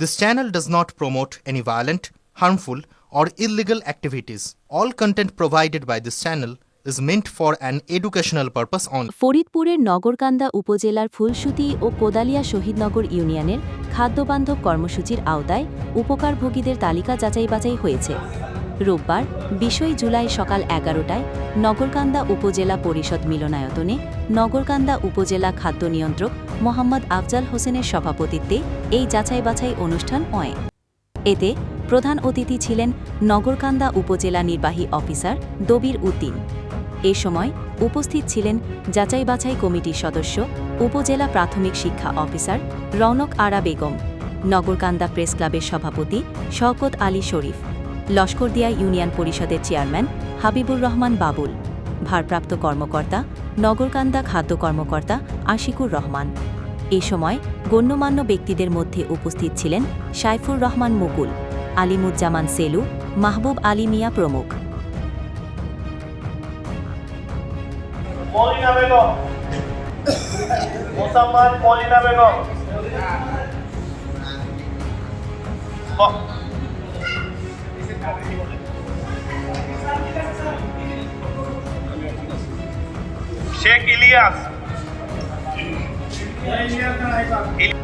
This channel does not promote any violent, harmful, or illegal activities. All content provided by this channel is meant for an educational purpose only. ফরিদপুরের নগরকান্দা উপজেলার ফুলসুতি ও কোদালিয়া শহীদনগর ইউনিয়নের খাদ্যবান্ধব কর্মসূচির আওতায় উপকারভোগীদের তালিকা যাচাই বাছাই হয়েছে রোববার, বিশই জুলাই সকাল এগারোটায় নগরকান্দা উপজেলা পরিষদ মিলনায়তনে নগরকান্দা উপজেলা খাদ্য নিয়ন্ত্রক মোহাম্মদ আফজাল হোসেনের সভাপতিত্বে এই যাচাই বাছাই অনুষ্ঠান হয়। এতে প্রধান অতিথি ছিলেন নগরকান্দা উপজেলা নির্বাহী অফিসার দবির উদ্দিন। এ সময় উপস্থিত ছিলেন যাচাই বাছাই কমিটির সদস্য, উপজেলা প্রাথমিক শিক্ষা অফিসার রৌনক আরা বেগম, নগরকান্দা প্রেস ক্লাবের সভাপতি শওকত আলী শরীফ লস্করদিয়া ইউনিয়ন পরিষদের চেয়ারম্যান হাবিবুর রহমান বাবুল, ভারপ্রাপ্ত কর্মকর্তা, নগরকান্দা খাদ্য কর্মকর্তা আশিকুর রহমান। এ সময় গণ্যমান্য ব্যক্তিদের মধ্যে উপস্থিত ছিলেন সাইফুর রহমান মুকুল, আলিমুজ্জামান সেলু, মাহবুব আলী মিয়া প্রমুখ। মোসাম্মদ মলিনা বেগম। শেখ ইলিয়াস। ইলি-